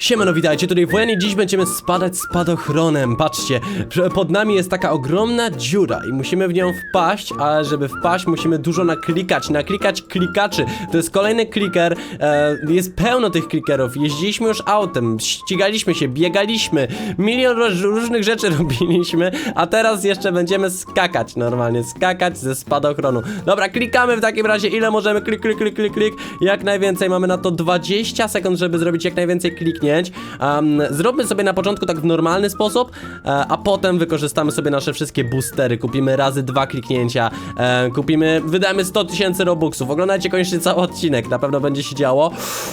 Siemano, witajcie, tutaj Wojanie, dziś będziemy spadać spadochronem, patrzcie, pod nami jest taka ogromna dziura i musimy w nią wpaść, ale żeby wpaść musimy dużo naklikać, naklikać klikaczy, to jest kolejny kliker, e, jest pełno tych klikerów, jeździliśmy już autem, ścigaliśmy się, biegaliśmy, milion róż- różnych rzeczy robiliśmy, a teraz jeszcze będziemy skakać normalnie, skakać ze spadochronu. Dobra, klikamy w takim razie, ile możemy, klik, klik, klik, klik, klik, jak najwięcej, mamy na to 20 sekund, żeby zrobić jak najwięcej kliknięć. Um, zróbmy sobie na początku tak w normalny sposób, e, a potem wykorzystamy sobie nasze wszystkie boostery, kupimy razy dwa kliknięcia, e, kupimy, wydamy 100 tysięcy robuxów, oglądajcie koniecznie cały odcinek, na pewno będzie się działo.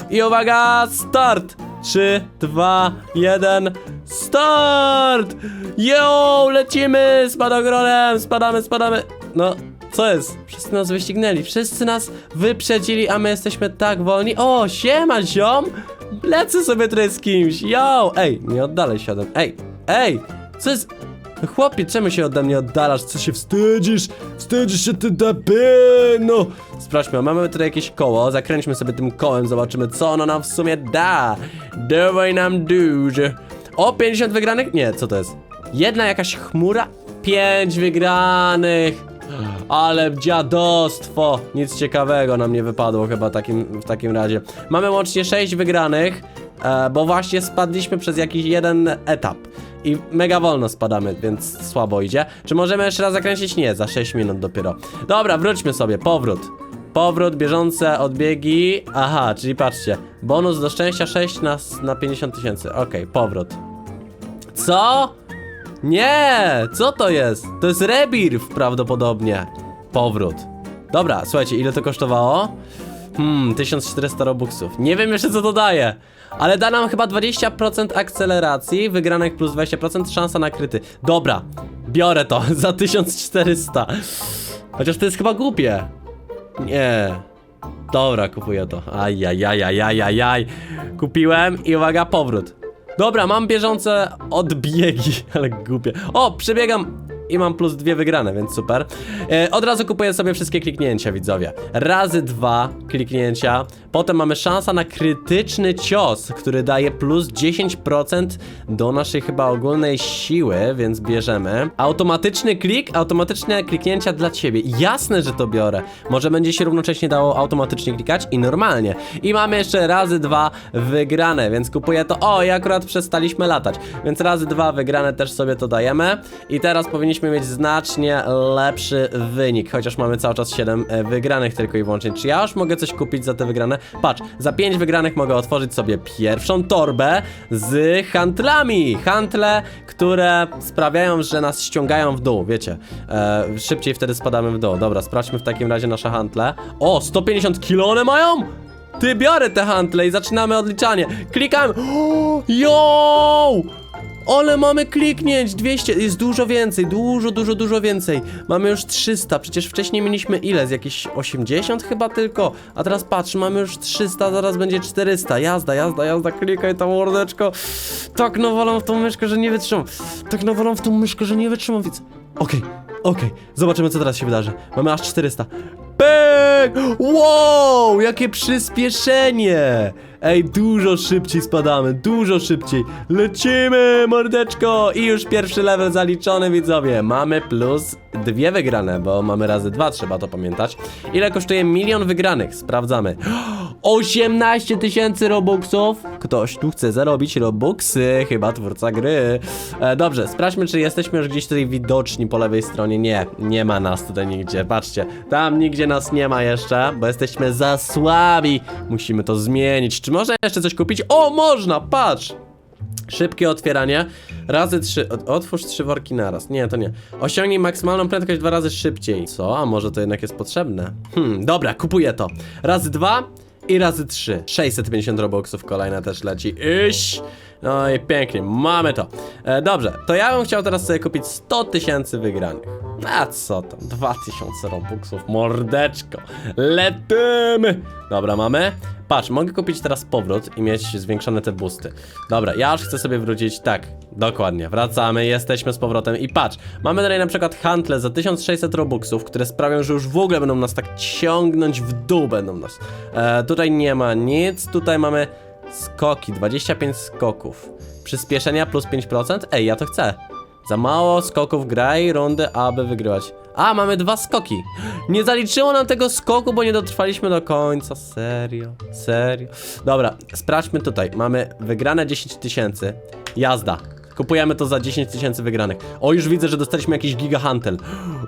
I uwaga, start! 3, 2, 1, start! Yo, lecimy spadochronem, spadamy, spadamy. No, co jest? Wszyscy nas wyścignęli, wszyscy nas wyprzedzili, a my jesteśmy tak wolni. O, siema, ziom! Lecę sobie tutaj z kimś, yo! Ej, nie oddalaj się ode mnie. Ej, ej! Co jest? Chłopie, czemu się ode mnie oddalasz? Co się wstydzisz? Wstydzisz się, ty debynu! Sprawdźmy, mamy tutaj jakieś koło, zakręćmy sobie tym kołem, zobaczymy co ono nam w sumie da. Dawaj nam dużo. O, 50 wygranych? Nie, co to jest? Jedna jakaś chmura? 5 wygranych! Ale dziadostwo! Nic ciekawego nam nie wypadło chyba takim, w takim razie. Mamy łącznie 6 wygranych, e, bo właśnie spadliśmy przez jakiś jeden etap. I mega wolno spadamy, więc słabo idzie. Czy możemy jeszcze raz zakręcić? Nie, za 6 minut dopiero. Dobra, wróćmy sobie, powrót. Powrót, bieżące odbiegi. Aha, czyli patrzcie. Bonus do szczęścia 6 na, na 50 tysięcy. Okej, powrót. Co? Nie! Co to jest? To jest rebirth prawdopodobnie. Powrót. Dobra, słuchajcie, ile to kosztowało? Hmm, 1400 robuxów. Nie wiem jeszcze co to daje. Ale da nam chyba 20% akceleracji, wygranych plus 20%, szansa na kryty. Dobra, biorę to za 1400. Chociaż to jest chyba głupie. Nie. Dobra, kupuję to. Ajajajajajajaj. Kupiłem i uwaga, powrót. Dobra, mam bieżące odbiegi, ale głupie. O, przebiegam i mam plus dwie wygrane, więc super. E, od razu kupuję sobie wszystkie kliknięcia, widzowie. Razy dwa kliknięcia. Potem mamy szansa na krytyczny cios, który daje plus 10% do naszej chyba ogólnej siły, więc bierzemy. Automatyczny klik, automatyczne kliknięcia dla ciebie. Jasne, że to biorę. Może będzie się równocześnie dało automatycznie klikać i normalnie. I mamy jeszcze razy dwa wygrane, więc kupuję to. O, i akurat przestaliśmy latać. Więc razy dwa wygrane też sobie to dajemy. I teraz powinniśmy mieć znacznie lepszy wynik, chociaż mamy cały czas 7 e, wygranych tylko i wyłącznie. Czy ja już mogę coś kupić za te wygrane? Patrz, za 5 wygranych mogę otworzyć sobie pierwszą torbę z handlami. Handle, które sprawiają, że nas ściągają w dół, wiecie. E, szybciej wtedy spadamy w dół. Dobra, sprawdźmy w takim razie nasze handle. O, 150 kilo one mają? Ty biorę te handle i zaczynamy odliczanie. Klikamy. O, Yo! Ale mamy kliknięć 200, jest dużo więcej, dużo, dużo, dużo więcej. Mamy już 300, przecież wcześniej mieliśmy ile, z jakieś 80 chyba tylko? A teraz patrz, mamy już 300, zaraz będzie 400 Jazda, jazda, jazda, klikaj tam mordeczko. Tak nawalą w tą myszkę, że nie wytrzymam. Tak nawalą w tą myszkę, że nie wytrzymam, więc... Okej, okej, zobaczymy co teraz się wydarzy. Mamy aż 400 Pek! Wow, jakie przyspieszenie! Ej, dużo szybciej spadamy, dużo szybciej. Lecimy, mordeczko! I już pierwszy level zaliczony, widzowie. Mamy plus dwie wygrane, bo mamy razy dwa, trzeba to pamiętać. Ile kosztuje milion wygranych? Sprawdzamy. 18 tysięcy robuxów. Ktoś tu chce zarobić robuxy, chyba twórca gry. E, dobrze, sprawdźmy, czy jesteśmy już gdzieś tutaj widoczni po lewej stronie. Nie, nie ma nas tutaj nigdzie. Patrzcie, tam nigdzie nas nie ma jeszcze, bo jesteśmy za słabi. Musimy to zmienić. Czy można jeszcze coś kupić? O, można, patrz! Szybkie otwieranie. Razy trzy. Ot- Otwórz trzy worki naraz. Nie, to nie. Osiągnij maksymalną prędkość dwa razy szybciej. Co? A może to jednak jest potrzebne? Hmm, dobra, kupuję to. Razy dwa i razy trzy. 650 robuxów kolejna też leci. Iś! No i pięknie, mamy to. E, dobrze, to ja bym chciał teraz sobie kupić 100 tysięcy wygranych. A co tam, 2000 robuxów, mordeczko. Letymy! Dobra, mamy. Patrz, mogę kupić teraz powrót i mieć zwiększone te boosty. Dobra, ja już chcę sobie wrócić, tak, dokładnie, wracamy, jesteśmy z powrotem i patrz, mamy tutaj na przykład handle za 1600 robuxów, które sprawią, że już w ogóle będą nas tak ciągnąć w dół, będą nas. E, tutaj nie ma nic, tutaj mamy Skoki, 25 skoków. Przyspieszenia plus 5%? Ej, ja to chcę. Za mało skoków graj rundy, aby wygrywać. A, mamy dwa skoki. Nie zaliczyło nam tego skoku, bo nie dotrwaliśmy do końca. Serio, serio. Dobra, sprawdźmy tutaj. Mamy wygrane 10 tysięcy. Jazda. Kupujemy to za 10 tysięcy wygranych. O, już widzę, że dostaliśmy jakiś gigahantel.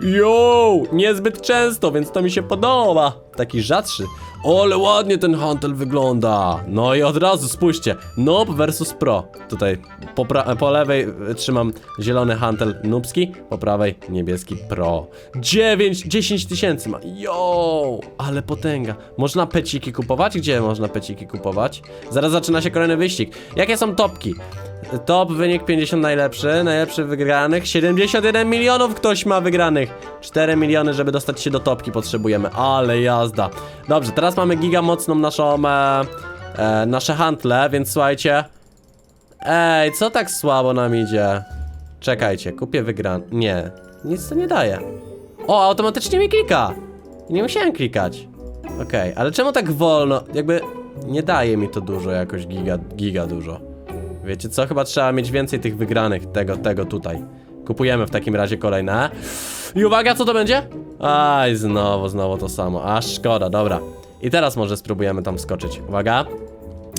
Yo! Niezbyt często, więc to mi się podoba. Taki rzadszy. O, ale ładnie ten hantel wygląda. No i od razu spójrzcie. Noob versus pro. Tutaj po, po lewej y, trzymam zielony hantel noobski, po prawej niebieski pro. 9, 10 tysięcy ma. Yo! Ale potęga. Można peciki kupować? Gdzie można peciki kupować? Zaraz zaczyna się kolejny wyścig. Jakie są topki? Top wynik 50 najlepszy, najlepszy wygranych 71 milionów ktoś ma wygranych 4 miliony, żeby dostać się do topki potrzebujemy, ale jazda Dobrze, teraz mamy giga mocną naszą e, e, Nasze handle, więc słuchajcie Ej, co tak słabo nam idzie? Czekajcie, kupię wygran... Nie, nic to nie daje O, automatycznie mi klika Nie musiałem klikać Okej, ale czemu tak wolno? Jakby nie daje mi to dużo jakoś giga, giga dużo Wiecie co? Chyba trzeba mieć więcej tych wygranych, tego, tego tutaj. Kupujemy w takim razie kolejne. I uwaga, co to będzie? Aj, znowu, znowu to samo. Aż szkoda, dobra. I teraz może spróbujemy tam wskoczyć. Uwaga.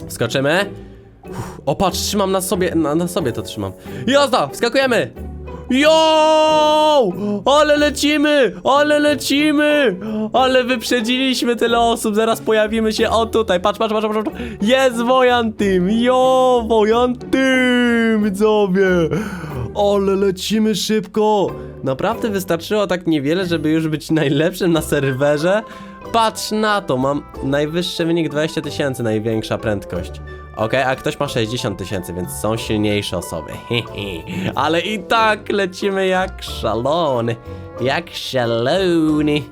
Wskoczymy. Uff, O, patrz, trzymam na sobie, na, na sobie to trzymam. Jazda, wskakujemy! Jo! Ale lecimy! Ale lecimy! Ale wyprzedziliśmy tyle osób, zaraz pojawimy się o tutaj, patrz, patrz, patrz, patrz, patrz. Jest Wojan Team! Jo! Wojan Team! Widzowie! Ale lecimy szybko! Naprawdę wystarczyło tak niewiele, żeby już być najlepszym na serwerze? Patrz na to, mam najwyższy wynik 20 tysięcy, największa prędkość. Okej, a ktoś ma 60 tysięcy, więc są silniejsze osoby. Ale i tak lecimy jak szalony. Jak szalony.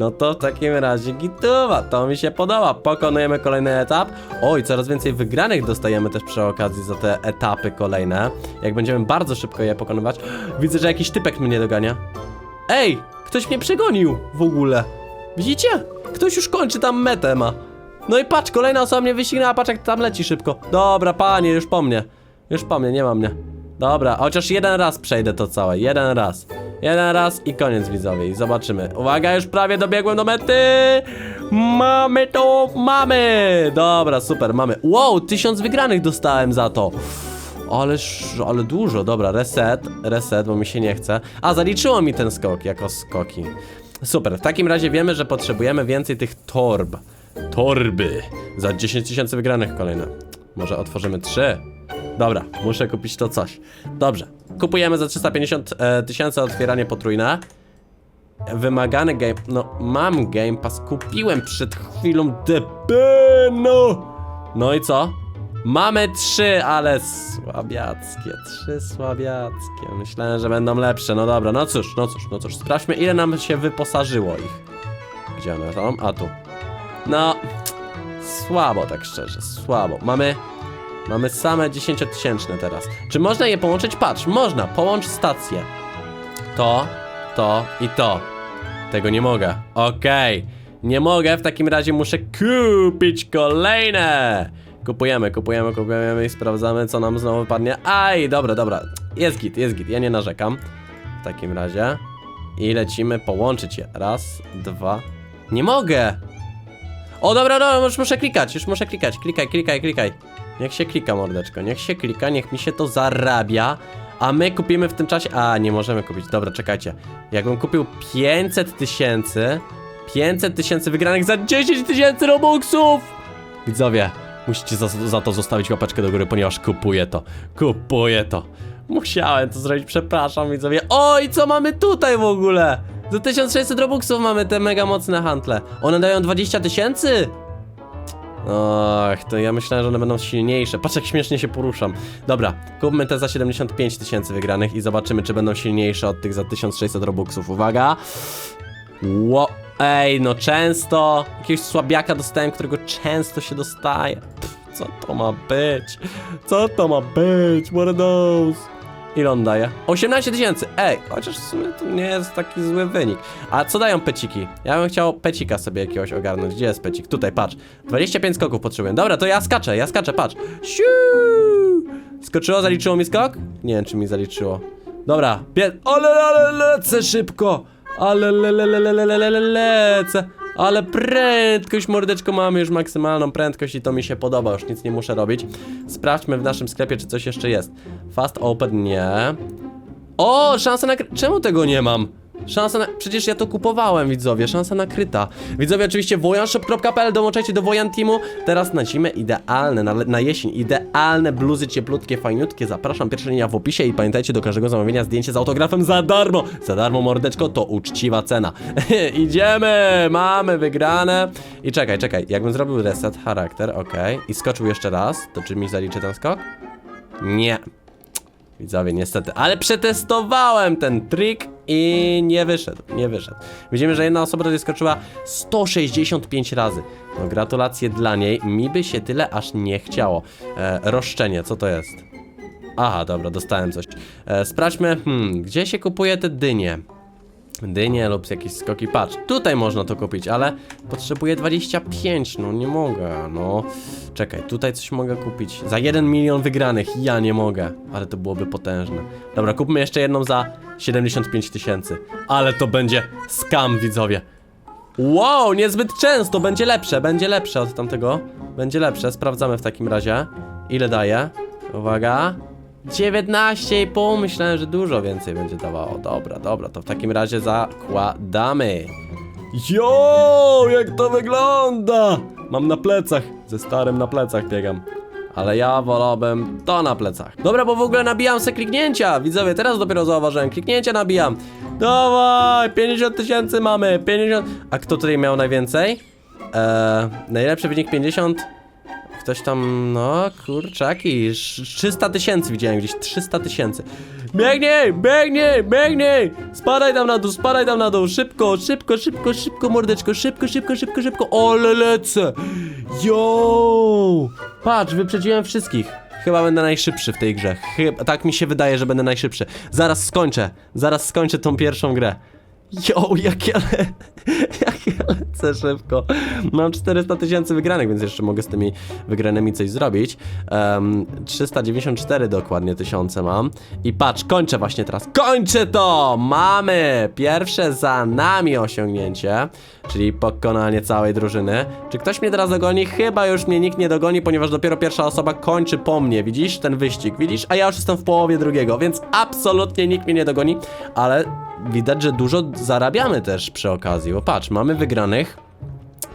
No to w takim razie gituwa, to mi się podoba. Pokonujemy kolejny etap. Oj, coraz więcej wygranych dostajemy też przy okazji za te etapy kolejne. Jak będziemy bardzo szybko je pokonywać. Widzę, że jakiś typek mnie dogania. Ej, ktoś mnie przegonił w ogóle. Widzicie? Ktoś już kończy tam metę ma. No i patrz, kolejna osoba mnie wyścignęła, patrz jak tam leci szybko. Dobra, panie, już po mnie. Już po mnie, nie ma mnie. Dobra, chociaż jeden raz przejdę to całe, jeden raz. Jeden raz i koniec widzowie i zobaczymy. Uwaga, już prawie dobiegłem do mety. Mamy to, mamy. Dobra, super, mamy. Wow, tysiąc wygranych dostałem za to. Ależ, ale dużo, dobra, reset, reset, bo mi się nie chce. A, zaliczyło mi ten skok jako skoki. Super, w takim razie wiemy, że potrzebujemy więcej tych torb. Torby. Za 10 tysięcy wygranych kolejne. Może otworzymy 3. Dobra, muszę kupić to coś. Dobrze, kupujemy za 350 e, tysięcy otwieranie potrójne. Wymagany game... No, mam game pass, kupiłem przed chwilą debeno. No i co? Mamy trzy, ale słabiackie, trzy słabiackie. Myślałem, że będą lepsze. No dobra, no cóż, no cóż, no cóż. Sprawdźmy, ile nam się wyposażyło ich. Gdzie one są? A tu. No, słabo tak szczerze, słabo. Mamy, mamy same 10-tysięczne teraz. Czy można je połączyć? Patrz, można, połącz stacje. To, to i to. Tego nie mogę. Okej, nie mogę, w takim razie muszę kupić kolejne. Kupujemy, kupujemy, kupujemy i sprawdzamy, co nam znowu wypadnie. Aj, dobra, dobra. Jest git, jest git, ja nie narzekam. W takim razie. I lecimy połączyć je. Raz, dwa. Nie mogę! O, dobra, dobra, już muszę klikać, już muszę klikać. Klikaj, klikaj, klikaj. Niech się klika, mordeczko, niech się klika, niech mi się to zarabia. A my kupimy w tym czasie. A, nie możemy kupić. Dobra, czekajcie. Jakbym kupił 500 tysięcy. 500 tysięcy wygranych za 10 tysięcy robuxów! Widzowie, musicie za, za to zostawić łapeczkę do góry, ponieważ kupuję to. Kupuję to. Musiałem to zrobić, przepraszam widzowie. Oj, co mamy tutaj w ogóle? Do 1600 robuxów mamy te mega mocne hantle. One dają 20 tysięcy? Och, to ja myślałem, że one będą silniejsze. Patrz jak śmiesznie się poruszam. Dobra, kupmy te za 75 tysięcy wygranych i zobaczymy, czy będą silniejsze od tych za 1600 robuxów. Uwaga. Ło... Ej, no często. Jakiegoś słabiaka dostałem, którego często się dostaje. Pff, co to ma być? Co to ma być? What are those? Ile on daje? 18 tysięcy! Ej, chociaż w sumie to nie jest taki zły wynik. A co dają peciki? Ja bym chciał pecika sobie jakiegoś ogarnąć. Gdzie jest pecik? Tutaj, patrz. 25 skoków potrzebuję. Dobra, to ja skaczę, ja skaczę, patrz. Siu! Skoczyło, zaliczyło mi skok? Nie wiem, czy mi zaliczyło. Dobra, bie... Ale, ale, lecę szybko! Ale, le, le, le, le, le, le, lecę. Ale prędkość, mordeczko, mamy już maksymalną prędkość i to mi się podoba, już nic nie muszę robić. Sprawdźmy w naszym sklepie, czy coś jeszcze jest. Fast open, nie. O, szansa na... Czemu tego nie mam? Szansa na... Przecież ja to kupowałem, widzowie, szansa nakryta. Widzowie, oczywiście wojanshop.pl, dołączajcie do Wojan Teamu. Teraz na zimę idealne, na, na jesień idealne bluzy cieplutkie, fajniutkie. Zapraszam, pierwsza linia w opisie i pamiętajcie do każdego zamówienia zdjęcie z autografem za darmo. Za darmo, mordeczko, to uczciwa cena. Idziemy, mamy wygrane. I czekaj, czekaj, jakbym zrobił reset charakter, okej, i skoczył jeszcze raz, to czy mi zaliczy ten skok? Nie. Widzowie, niestety, ale przetestowałem ten trik i nie wyszedł, nie wyszedł. Widzimy, że jedna osoba tutaj skoczyła 165 razy. No gratulacje dla niej, mi by się tyle aż nie chciało. E, roszczenie, co to jest? Aha, dobra, dostałem coś. E, sprawdźmy, hmm, gdzie się kupuje te dynie? Dynie lub jakieś skoki. Patrz, tutaj można to kupić, ale potrzebuję 25, no nie mogę, no. Czekaj, tutaj coś mogę kupić. Za 1 milion wygranych, ja nie mogę, ale to byłoby potężne. Dobra, kupmy jeszcze jedną za 75 tysięcy. Ale to będzie skam, widzowie. Wow, niezbyt często, będzie lepsze, będzie lepsze od tamtego. Będzie lepsze, sprawdzamy w takim razie. Ile daje? Uwaga. 19,5, myślałem, że dużo więcej będzie dawało. Dobra, dobra, to w takim razie zakładamy. Jo, jak to wygląda! Mam na plecach, ze starym na plecach biegam. Ale ja wolałbym to na plecach. Dobra, bo w ogóle nabijam se kliknięcia. Widzowie, teraz dopiero zauważyłem. Kliknięcia nabijam. Dawaj, 50 tysięcy mamy, 50. A kto tutaj miał najwięcej? Eee, najlepszy wynik 50. Ktoś tam, no kurczaki, sz- 300 tysięcy widziałem gdzieś, 300 tysięcy. Biegnij, biegnij, biegnij! Spadaj tam na dół, spadaj tam na dół, szybko, szybko, szybko, szybko, mordeczko, szybko, szybko, szybko, szybko, ole lecę! Yo! Patrz, wyprzedziłem wszystkich. Chyba będę najszybszy w tej grze. Chyba, tak mi się wydaje, że będę najszybszy. Zaraz skończę, zaraz skończę tą pierwszą grę. Jo, jak ja, le... jak ja lecę szybko. Mam 400 tysięcy wygranych, więc jeszcze mogę z tymi wygranymi coś zrobić. Um, 394 dokładnie tysiące mam. I patrz, kończę właśnie teraz. Kończę to! Mamy pierwsze za nami osiągnięcie, czyli pokonanie całej drużyny. Czy ktoś mnie teraz dogoni? Chyba już mnie nikt nie dogoni, ponieważ dopiero pierwsza osoba kończy po mnie. Widzisz ten wyścig? Widzisz? A ja już jestem w połowie drugiego, więc absolutnie nikt mnie nie dogoni, ale widać, że dużo zarabiamy też przy okazji. Bo patrz, mamy wygranych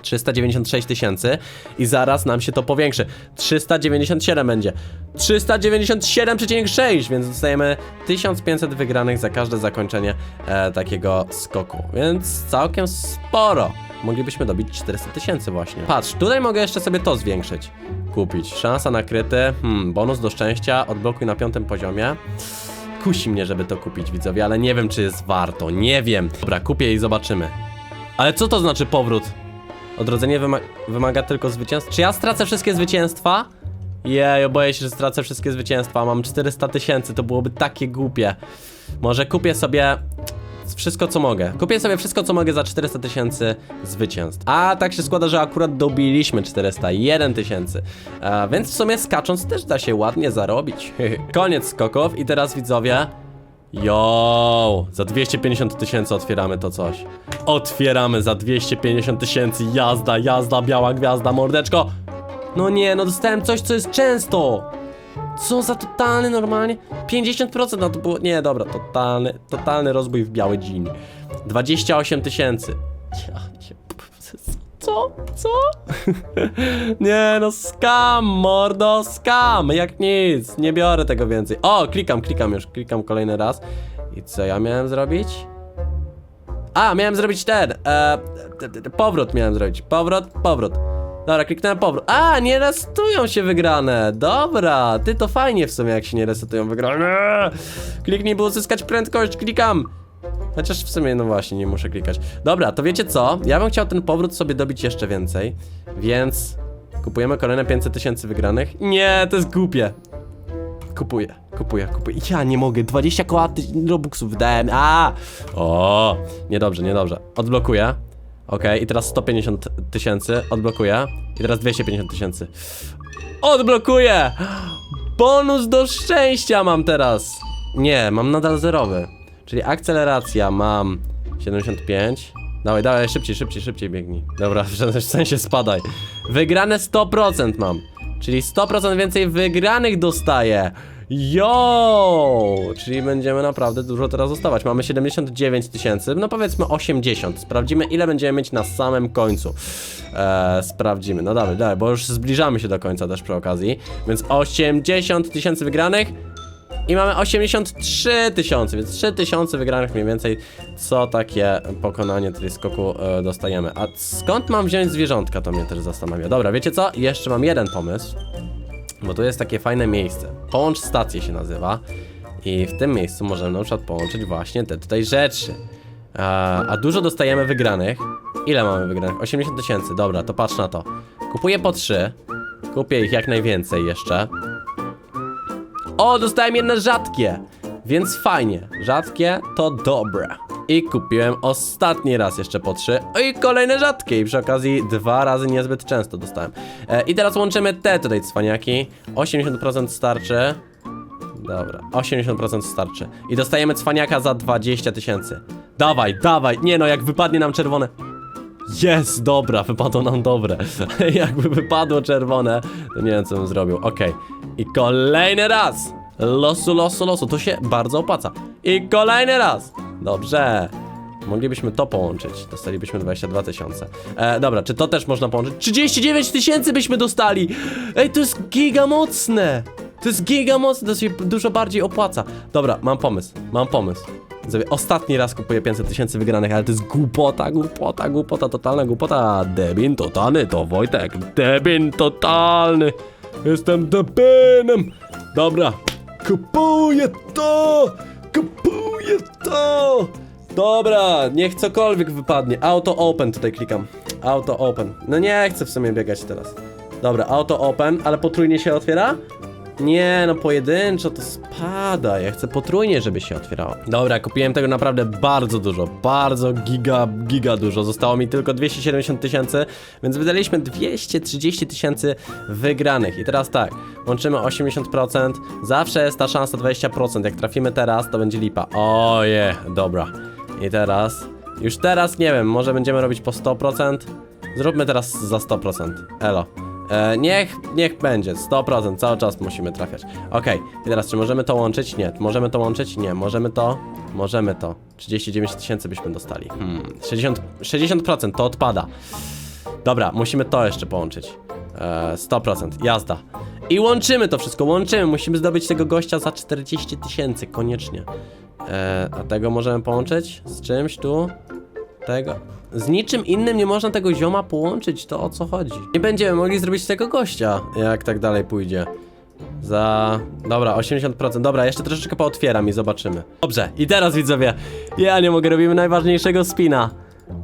396 tysięcy i zaraz nam się to powiększy. 397 będzie. 397,6, więc dostajemy 1500 wygranych za każde zakończenie e, takiego skoku. Więc całkiem sporo. Moglibyśmy dobić 400 tysięcy właśnie. Patrz, tutaj mogę jeszcze sobie to zwiększyć. Kupić. Szansa na kryty. Hmm, bonus do szczęścia. Odblokuj na piątym poziomie. Kusi mnie, żeby to kupić, widzowie, ale nie wiem, czy jest warto. Nie wiem. Dobra, kupię i zobaczymy. Ale co to znaczy powrót? Odrodzenie wyma wymaga tylko zwycięstwa. Czy ja stracę wszystkie zwycięstwa? Jej, boję się, że stracę wszystkie zwycięstwa. Mam 400 tysięcy, to byłoby takie głupie. Może kupię sobie wszystko, co mogę. Kupię sobie wszystko, co mogę za 400 tysięcy zwycięstw. A tak się składa, że akurat dobiliśmy 401 tysięcy. Więc w sumie skacząc też da się ładnie zarobić. Koniec skoków i teraz widzowie. Jo, za 250 tysięcy otwieramy to coś. Otwieramy za 250 tysięcy. Jazda, jazda, biała gwiazda, mordeczko. No nie, no dostałem coś, co jest często. Co za totalny normalnie? 50% no to było. Nie, dobra, totalny, totalny rozbój w biały dzień. 28 tysięcy. Co? Co? nie no, skam, mordo, skam, jak nic, nie biorę tego więcej. O, klikam, klikam już, klikam kolejny raz. I co ja miałem zrobić? A, miałem zrobić ten, e, powrót miałem zrobić, powrót, powrót. Dobra, kliknąłem powrót. A, nie resetują się wygrane. Dobra, ty to fajnie w sumie, jak się nie resetują wygrane. Kliknij, by uzyskać prędkość, klikam. Chociaż w sumie, no właśnie, nie muszę klikać. Dobra, to wiecie co? Ja bym chciał ten powrót sobie dobić jeszcze więcej, więc kupujemy kolejne 500 tysięcy wygranych. Nie, to jest głupie. Kupuję. Kupuję, kupuję. Ja nie mogę, 20 koła robuxów wydałem. A! O, niedobrze, niedobrze. Odblokuję. Okej, i teraz 150 tysięcy. Odblokuję. I teraz 250 tysięcy. Odblokuję! Bonus do szczęścia mam teraz. Nie, mam nadal zerowy. Czyli akceleracja mam 75. Dawaj, dawaj, szybciej, szybciej, szybciej biegnij. Dobra, w sensie spadaj. Wygrane 100% mam. Czyli 100% więcej wygranych dostaję. Yo! Czyli będziemy naprawdę dużo teraz dostawać. Mamy 79 tysięcy, no powiedzmy 80. Sprawdzimy, ile będziemy mieć na samym końcu. Eee, sprawdzimy. No dawaj, dawaj, bo już zbliżamy się do końca też przy okazji. Więc 80 tysięcy wygranych. I mamy 83 tysiące, więc 3 tysiące wygranych mniej więcej co takie pokonanie tutaj skoku e, dostajemy. A skąd mam wziąć zwierzątka, to mnie też zastanawia. Dobra, wiecie co? Jeszcze mam jeden pomysł, bo tu jest takie fajne miejsce. Połącz stację się nazywa i w tym miejscu możemy na przykład połączyć właśnie te tutaj rzeczy. A, a dużo dostajemy wygranych. Ile mamy wygranych? 80 tysięcy, dobra, to patrz na to. Kupuję po 3, kupię ich jak najwięcej jeszcze. O, dostałem jedne rzadkie, więc fajnie. Rzadkie to dobre. I kupiłem ostatni raz jeszcze po trzy. O, I kolejne rzadkie. I przy okazji dwa razy niezbyt często dostałem. E, I teraz łączymy te tutaj cwaniaki. 80% starczy. Dobra, 80% starczy. I dostajemy cwaniaka za 20 tysięcy. Dawaj, dawaj. Nie no, jak wypadnie nam czerwone. Jest, dobra, wypadło nam dobre. Jakby wypadło czerwone, to nie wiem co bym zrobił. Okej. I kolejny raz. Losu, losu, losu. To się bardzo opłaca. I kolejny raz. Dobrze. Moglibyśmy to połączyć. Dostalibyśmy 22 tysiące. E, dobra, czy to też można połączyć? 39 tysięcy byśmy dostali! Ej, to jest giga mocne! To jest giga mocne, to się dużo bardziej opłaca. Dobra, mam pomysł, mam pomysł. Sobie ostatni raz kupuję 500 tysięcy wygranych, ale to jest głupota, głupota, głupota, totalna głupota. Debin totalny to Wojtek. Debin totalny. Jestem debinem. Dobra, kupuję to! Kupuję to! Dobra, niech cokolwiek wypadnie. Auto open tutaj klikam. Auto open. No nie chcę w sumie biegać teraz. Dobra, auto open, ale potrójnie się otwiera? Nie, no pojedynczo to spada. Ja chcę potrójnie, żeby się otwierało. Dobra, kupiłem tego naprawdę bardzo dużo. Bardzo giga, giga dużo. Zostało mi tylko 270 tysięcy, więc wydaliśmy 230 tysięcy wygranych. I teraz tak, łączymy 80%. Zawsze jest ta szansa 20%. Jak trafimy teraz, to będzie lipa. Oje, dobra. I teraz, już teraz nie wiem, może będziemy robić po 100%. Zróbmy teraz za 100%. Elo. E, niech, niech będzie, 100%, cały czas musimy trafiać. Okej, i teraz czy możemy to łączyć? Nie. Możemy to łączyć? Nie. Możemy to? Możemy to. 39 tysięcy byśmy dostali. Hmm. 60%, 60% to odpada. Dobra, musimy to jeszcze połączyć. E, 100%, jazda. I łączymy to wszystko, łączymy. Musimy zdobyć tego gościa za 40 tysięcy, koniecznie. E, a tego możemy połączyć z czymś tu? Tego. Z niczym innym nie można tego zioma połączyć, to o co chodzi. Nie będziemy mogli zrobić tego gościa, jak tak dalej pójdzie. Za... Dobra, 80%. Dobra, jeszcze troszeczkę pootwieram i zobaczymy. Dobrze, i teraz widzowie, ja nie mogę, robimy najważniejszego spina.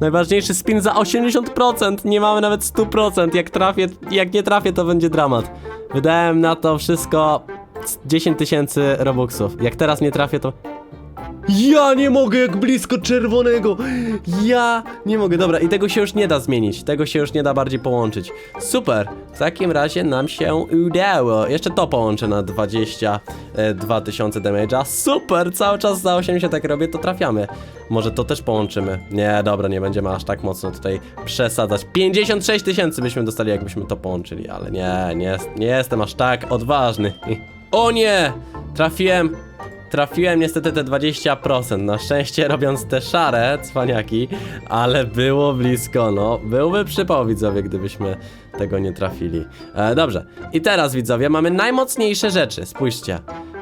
Najważniejszy spin za 80%, nie mamy nawet 100%. Jak trafię, jak nie trafię, to będzie dramat. Wydałem na to wszystko 10 tysięcy robuxów. Jak teraz nie trafię, to ja nie mogę, jak blisko czerwonego. Ja nie mogę. Dobra, i tego się już nie da zmienić. Tego się już nie da bardziej połączyć. Super. W takim razie nam się udało. Jeszcze to połączę na 22 tysiące damage'a. Super, cały czas za 80 jak robię, to trafiamy. Może to też połączymy. Nie, dobra, nie będziemy aż tak mocno tutaj przesadzać. 56 tysięcy byśmy dostali, jakbyśmy to połączyli, ale nie, nie, nie jestem aż tak odważny. O nie! Trafiłem Trafiłem niestety te 20%, na szczęście robiąc te szare cwaniaki, ale było blisko, no. Byłby przypał widzowie, gdybyśmy tego nie trafili. E, dobrze, i teraz widzowie mamy najmocniejsze rzeczy, spójrzcie.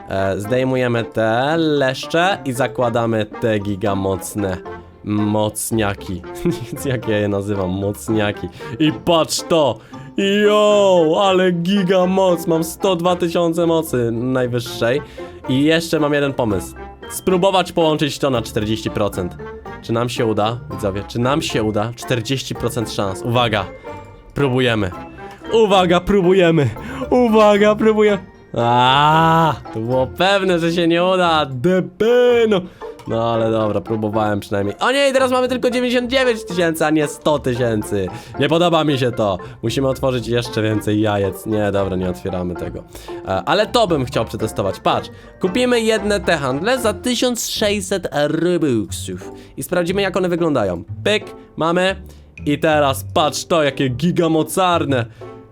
E, zdejmujemy te leszcze i zakładamy te gigamocne mocniaki. Nic jak ja je nazywam, mocniaki. I patrz to! Jo, ale giga moc, mam 102 tysiące mocy najwyższej i jeszcze mam jeden pomysł. Spróbować połączyć to na 40%. Czy nam się uda, widzowie? Czy nam się uda? 40% szans. Uwaga, próbujemy. Uwaga, próbujemy. Uwaga, próbujemy. Aaaa! To było pewne, że się nie uda. Depeno. No ale dobra, próbowałem przynajmniej. O nie, teraz mamy tylko 99 tysięcy, a nie 100 tysięcy. Nie podoba mi się to. Musimy otworzyć jeszcze więcej jajec. Nie, dobra, nie otwieramy tego. E, ale to bym chciał przetestować. Patrz, kupimy jedne te handle za 1600 robuxów i sprawdzimy jak one wyglądają. Pyk, mamy. I teraz patrz to, jakie gigamocarne.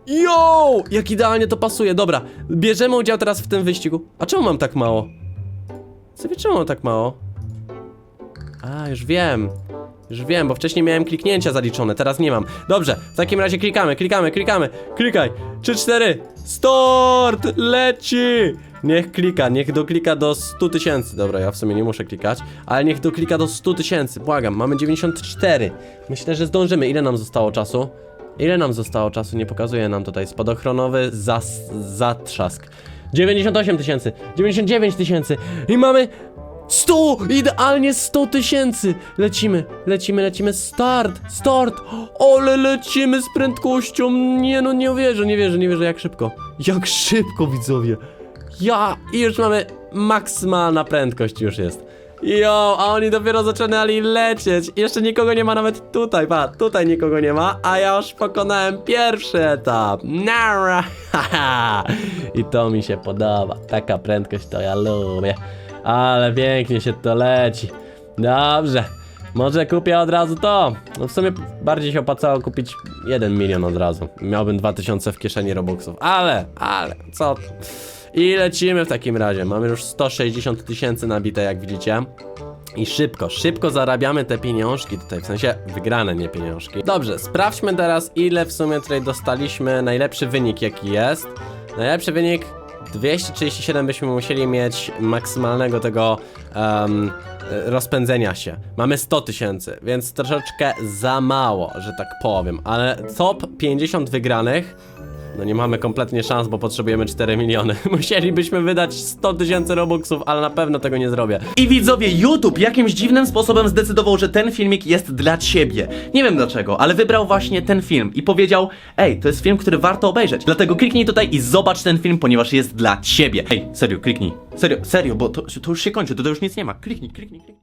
Yo! Jak idealnie to pasuje. Dobra, bierzemy udział teraz w tym wyścigu. A czemu mam tak mało? Sobie czemu mam tak mało? A, już wiem. Już wiem, bo wcześniej miałem kliknięcia zaliczone, teraz nie mam. Dobrze, w takim razie klikamy, klikamy, klikamy. Klikaj. 3, 4. Start! Leci! Niech klika, niech doklika do 100 tysięcy. Dobra, ja w sumie nie muszę klikać, ale niech doklika do 100 tysięcy. Błagam, mamy 94. Myślę, że zdążymy. Ile nam zostało czasu? Ile nam zostało czasu? Nie pokazuje nam tutaj. Spadochronowy zas zatrzask. 98 tysięcy, 99 tysięcy i mamy 100! Idealnie 100 tysięcy! Lecimy, lecimy, lecimy. Start! Start! Ale lecimy z prędkością! Nie no, nie wierzę, nie wierzę, nie wierzę jak szybko. Jak szybko, widzowie! Ja! I już mamy maksymalna prędkość już jest. Jo, a oni dopiero zaczynali lecieć. Jeszcze nikogo nie ma nawet tutaj, pa, tutaj nikogo nie ma, a ja już pokonałem pierwszy etap. Nara! I to mi się podoba. Taka prędkość to ja lubię. Ale pięknie się to leci. Dobrze. Może kupię od razu to. No w sumie bardziej się opłacało kupić 1 milion od razu. Miałbym 2000 w kieszeni Robuxów. Ale, ale, co? I lecimy w takim razie. Mamy już 160 tysięcy nabite, jak widzicie. I szybko, szybko zarabiamy te pieniążki tutaj, w sensie wygrane, nie pieniążki. Dobrze, sprawdźmy teraz, ile w sumie tutaj dostaliśmy. Najlepszy wynik, jaki jest. Najlepszy wynik 237 byśmy musieli mieć maksymalnego tego e, rozpędzenia się. Mamy 100 tysięcy, więc troszeczkę za mało, że tak powiem. Ale top 50 wygranych no nie mamy kompletnie szans, bo potrzebujemy 4 miliony. Musielibyśmy wydać 100 tysięcy robuxów, ale na pewno tego nie zrobię. I widzowie, YouTube jakimś dziwnym sposobem zdecydował, że ten filmik jest dla ciebie. Nie wiem dlaczego, ale wybrał właśnie ten film i powiedział: Ej, to jest film, który warto obejrzeć. Dlatego kliknij tutaj i zobacz ten film, ponieważ jest dla ciebie. Ej, serio, kliknij. Serio, serio, bo to, to już się kończy, to, to już nic nie ma. Kliknij, kliknij, kliknij.